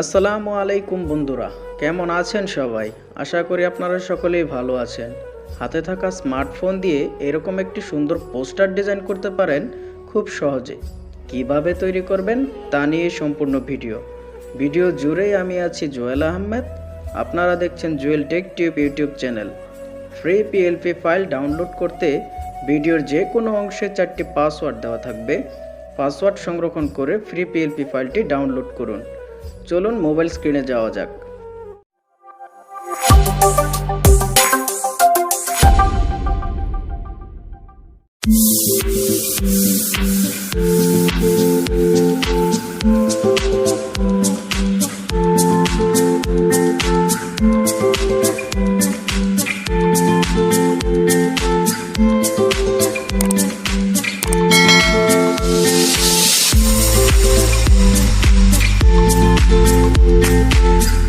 আসসালামু আলাইকুম বন্ধুরা, কেমন আছেন সবাই? আশা করি আপনারা সকলেই ভালো আছেন। হাতে থাকা স্মার্টফোন দিয়ে এরকম একটি সুন্দর পোস্টার ডিজাইন করতে পারেন খুব সহজে। কীভাবে তৈরি করবেন তা নিয়ে সম্পূর্ণ ভিডিও। ভিডিও জুড়েই আমি আছি জুয়েল আহমেদ। আপনারা দেখছেন Jewel tech tube YouTube channel. Free PLP file download করতে ভিডিওর যে কোনো অংশে চারটি পাসওয়ার্ড দেওয়া থাকবে। পাসওয়ার্ড সংরক্ষণ করে ফ্রি পিএলপি ফাইলটি ডাউনলোড করুন। চলুন মোবাইল স্ক্রিনে যাওয়া যাক